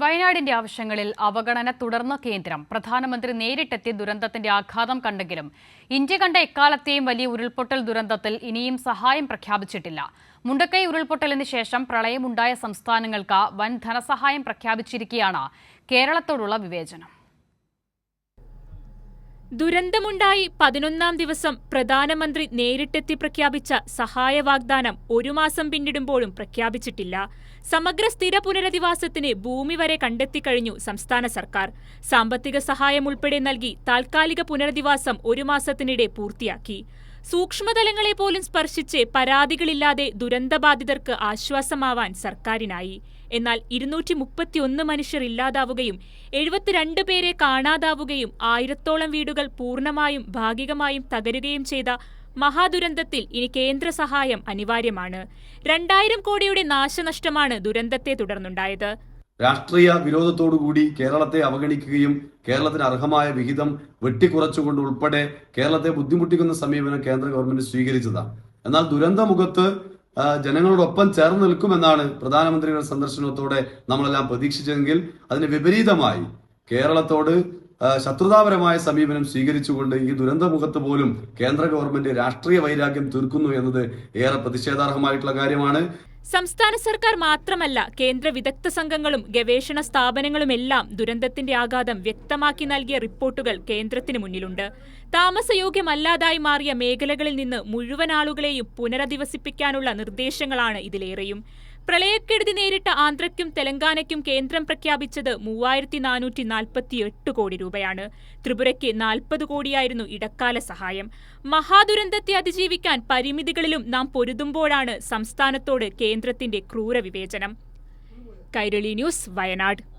വയനാടിന്റെ ആവശ്യങ്ങളിൽ അവഗണന തുടർന്ന കേന്ദ്രം പ്രധാനമന്ത്രി നേരിട്ടെത്തി ദുരന്തത്തിന്റെ ആഘാതം കണ്ടെങ്കിലും ഇന്ത്യ കണ്ട എക്കാലത്തെയും വലിയ ഉരുൾപൊട്ടൽ ദുരന്തത്തിൽ ഇനിയും സഹായം പ്രഖ്യാപിച്ചിട്ടില്ല. മുണ്ടക്കൈ ഉരുൾപൊട്ടലിന് ശേഷം പ്രളയമുണ്ടായ സംസ്ഥാനങ്ങൾക്ക് വൻ ധനസഹായം പ്രഖ്യാപിച്ചിരിക്കുകയാണ് കേരളത്തോടുള്ള വിവേചനം. ദുരന്തമുണ്ടായി പതിനൊന്നാം ദിവസം പ്രധാനമന്ത്രി നേരിട്ടെത്തി പ്രഖ്യാപിച്ച സഹായ വാഗ്ദാനം ഒരു മാസം പിന്നിടുമ്പോഴും പ്രഖ്യാപിച്ചിട്ടില്ല. സമഗ്ര സ്ഥിര പുനരധിവാസത്തിന് ഭൂമി വരെ കണ്ടെത്തിക്കഴിഞ്ഞു സംസ്ഥാന സർക്കാർ. സാമ്പത്തിക സഹായം ഉൾപ്പെടെ നൽകി താൽക്കാലിക പുനരധിവാസം ഒരു മാസത്തിനിടെ പൂർത്തിയാക്കി. സൂക്ഷ്മതലങ്ങളെ പോലും സ്പർശിച്ച് പരാതികളില്ലാതെ ദുരന്തബാധിതർക്ക് ആശ്വാസമാവാൻ സർക്കാരിനായി. എന്നാൽ ഇരുന്നൂറ്റി മുപ്പത്തിയൊന്ന് മനുഷ്യർ ഇല്ലാതാവുകയും എഴുപത്തിരണ്ട് പേരെ കാണാതാവുകയും ആയിരത്തോളം വീടുകൾ പൂർണമായും ഭാഗികമായും തകരുകയും ചെയ്ത മഹാദുരന്തത്തിൽ ഇനി കേന്ദ്ര സഹായം അനിവാര്യമാണ്. രണ്ടായിരം കോടിയുടെ നാശനഷ്ടമാണ് ദുരന്തത്തെ തുടർന്നുണ്ടായത്. രാഷ്ട്രീയ വിരോധത്തോടുകൂടി കേരളത്തെ അവഗണിക്കുകയും കേരളത്തിന് അർഹമായ വിഹിതം വെട്ടിക്കുറച്ചുകൊണ്ട് ഉൾപ്പെടെ കേരളത്തെ ബുദ്ധിമുട്ടിക്കുന്ന സമീപനം കേന്ദ്ര ഗവൺമെന്റ് സ്വീകരിച്ചതാണ്. എന്നാൽ ദുരന്തമുഖത്ത് ജനങ്ങളോടൊപ്പം ചേർന്ന് നിൽക്കുമെന്നാണ് പ്രധാനമന്ത്രിയുടെ സന്ദർശനത്തോടെ നമ്മളെല്ലാം പ്രതീക്ഷിച്ചതെങ്കിൽ അതിന് വിപരീതമായി കേരളത്തോട് ശത്രുതാപരമായ സമീപനം സ്വീകരിച്ചുകൊണ്ട് ഈ ദുരന്തമുഖത്ത് പോലും കേന്ദ്ര ഗവൺമെന്റ് രാഷ്ട്രീയ വൈരാഗ്യം തീർക്കുന്നു എന്നത് ഏറെ പ്രതിഷേധാർഹമായിട്ടുള്ള കാര്യമാണ്. സംസ്ഥാന സർക്കാർ മാത്രമല്ല കേന്ദ്ര വിദഗ്ധ സംഘങ്ങളും ഗവേഷണ സ്ഥാപനങ്ങളുമെല്ലാം ദുരന്തത്തിന്റെ ആഘാതം വ്യക്തമാക്കി നൽകിയ റിപ്പോർട്ടുകൾ കേന്ദ്രത്തിന് മുന്നിലുണ്ട്. താമസയോഗ്യമല്ലാതായി മാറിയ മേഖലകളിൽ നിന്ന് മുഴുവൻ ആളുകളെയും പുനരധിവസിപ്പിക്കാനുള്ള നിർദ്ദേശങ്ങളാണ് ഇതിലേറെയും. പ്രളയക്കെടുതി നേരിട്ട ആന്ധ്രയ്ക്കും തെലങ്കാനയ്ക്കും കേന്ദ്രം പ്രഖ്യാപിച്ചത് മൂവായിരത്തി നാനൂറ്റി നാൽപ്പത്തി എട്ട് കോടി രൂപയാണ്. ത്രിപുരയ്ക്ക് നാൽപ്പത് കോടിയായിരുന്നു ഇടക്കാല സഹായം. മഹാദുരന്തത്തെ അതിജീവിക്കാൻ പരിമിതികളിലും നാം പൊരുതുമ്പോഴാണ് സംസ്ഥാനത്തോട് കേന്ദ്രത്തിന്റെ ക്രൂരവിവേചനം. കൈരളി ന്യൂസ് വയനാട്.